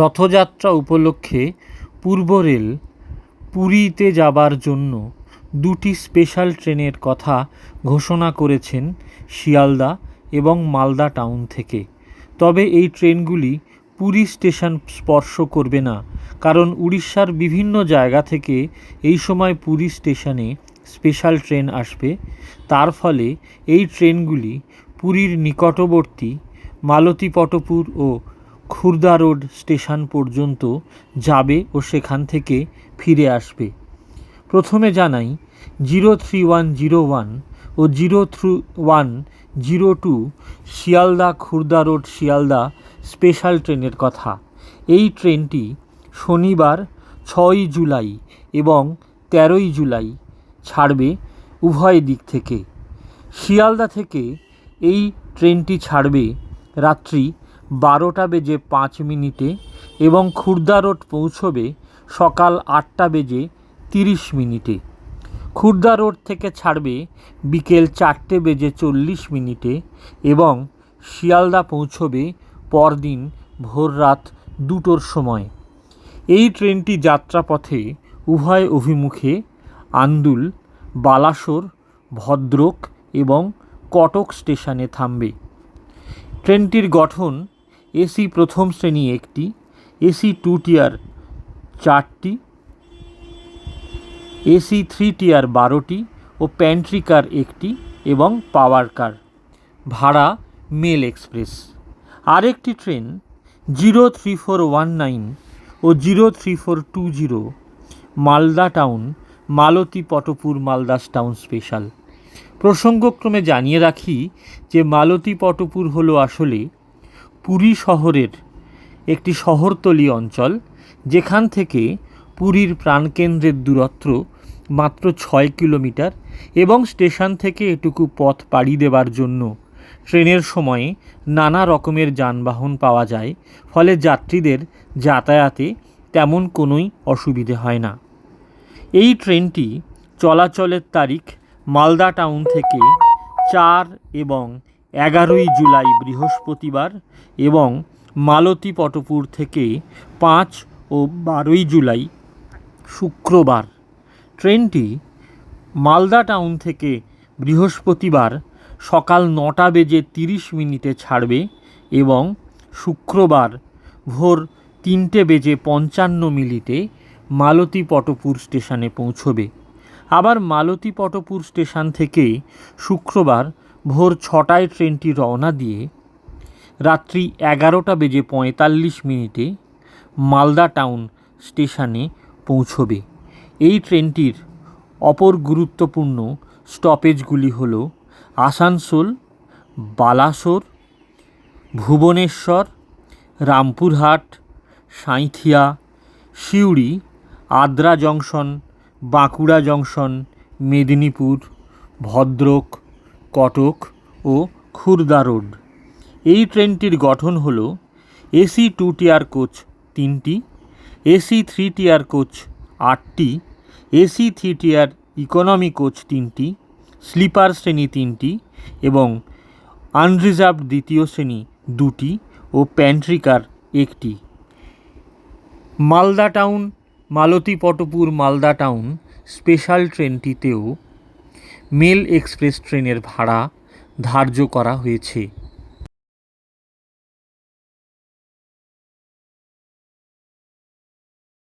রথযাত্রা উপলক্ষে পূর্ব রেল পুরীতে যাবার জন্য দুটি স্পেশাল ট্রেনের কথা ঘোষণা করেছেন শিয়ালদা এবং মালদা টাউন থেকে। তবে এই ট্রেনগুলি পুরী স্টেশন স্পর্শ করবে না, কারণ উড়িষ্যার বিভিন্ন জায়গা থেকে এই সময় পুরী স্টেশনে স্পেশাল ট্রেন আসবে। তার ফলে এই ট্রেনগুলি পুরীর নিকটবর্তী মালতীপটপুর ও খুর্দা রোড স্টেশন পর্যন্ত যাবে ও সেখান থেকে ফিরে আসবে। প্রথমে জানাই, zero three one zero one ও zero three one zero two Sealdah Khurda road Sealdah special ট্রেনের কথা। এই ট্রেনটি শনিবার ছয়ই জুলাই এবং তেরোই জুলাই ছাড়বে উভয় দিক থেকে। শিয়ালদা থেকে এই ট্রেনটি ছাড়বে রাত্রি বারোটা বেজে পাঁচ মিনিটে এবং খুর্দা রোড পৌঁছবে সকাল আটটা বেজে তিরিশ মিনিটে। খুর্দা রোড থেকে ছাড়বে বিকেল চারটে বেজে চল্লিশ মিনিটে এবং শিয়ালদা পৌঁছবে পরদিন ভোররাত দুটোর সময়। এই ট্রেনটি যাত্রাপথে উভয় অভিমুখে আন্দুল, বালাসোর, ভদ্রক এবং কটক স্টেশনে থামবে। ট্রেনটির গঠন এসি প্রথম শ্রেণি একটি, এসি টু টিয়ার চারটি, এসি থ্রি টিয়ার বারোটি ও প্যান্ট্রি কার একটি এবং পাওয়ার কার। ভাড়া মেল এক্সপ্রেস। আরেকটি train zero three four one nine ও zero three four two zero, Malda town, Malatipatpur Malda town special. প্রসঙ্গক্রমে জানিয়ে রাখি যে মালতী পটপুর হলো আসলে পুরী শহরের একটি শহরতলি অঞ্চল, যেখান থেকে পুরীর প্রাণকেন্দ্রের দূরত্ব মাত্র ছয় কিলোমিটার এবং স্টেশন থেকে এটুকু পথ পাড়ি দেবার জন্য ট্রেনের সময়ে নানা রকমের যানবাহন পাওয়া যায়, ফলে যাত্রীদের যাতায়াতে তেমন কোনোই অসুবিধে হয় না। এই ট্রেনটি চলাচলের তারিখ মালদা টাউন থেকে চার এবং এগারোই জুলাই বৃহস্পতিবার এবং মালতী পটপুর থেকে পাঁচ ও বারোই জুলাই শুক্রবার। ট্রেনটি মালদা টাউন থেকে বৃহস্পতিবার সকাল নটা বেজে তিরিশ মিনিটে ছাড়বে এবং শুক্রবার ভোর তিনটে বেজে পঞ্চান্ন মিনিটে মালতী পটপুর স্টেশনে পৌঁছবে। আবার মালতী পটপুর স্টেশন থেকে শুক্রবার ভোর ছটায় ট্রেনটি রওনা দিয়ে রাত্রি এগারোটা বেজে পঁয়তাল্লিশ মিনিটে মালদা টাউন স্টেশনে পৌঁছবে। এই ট্রেনটির অপর গুরুত্বপূর্ণ স্টপেজগুলি হল আসানসোল, বালাসোর, ভুবনেশ্বর, রামপুরহাট, সাঁইথিয়া, সিউড়ি, আদ্রা জংশন, বাঁকুড়া জংশন, মেদিনীপুর, ভদ্রক কটক ও খুর্দা রোড। এই ট্রেনটির গঠন হল এসি টু টিয়ার কোচ তিনটি, এসি থ্রি টিয়ার কোচ আটটি, AC three tier economy coach তিনটি, স্লিপার শ্রেণি তিনটি এবং আনরিজার্ভ দ্বিতীয় শ্রেণি দুটি ও প্যান্ট্রি কার একটি। Malda town Malatipatpur Malda town special ট্রেনটিতেও mail express ট্রেনের ভাড়া ধার্য করা হয়েছে।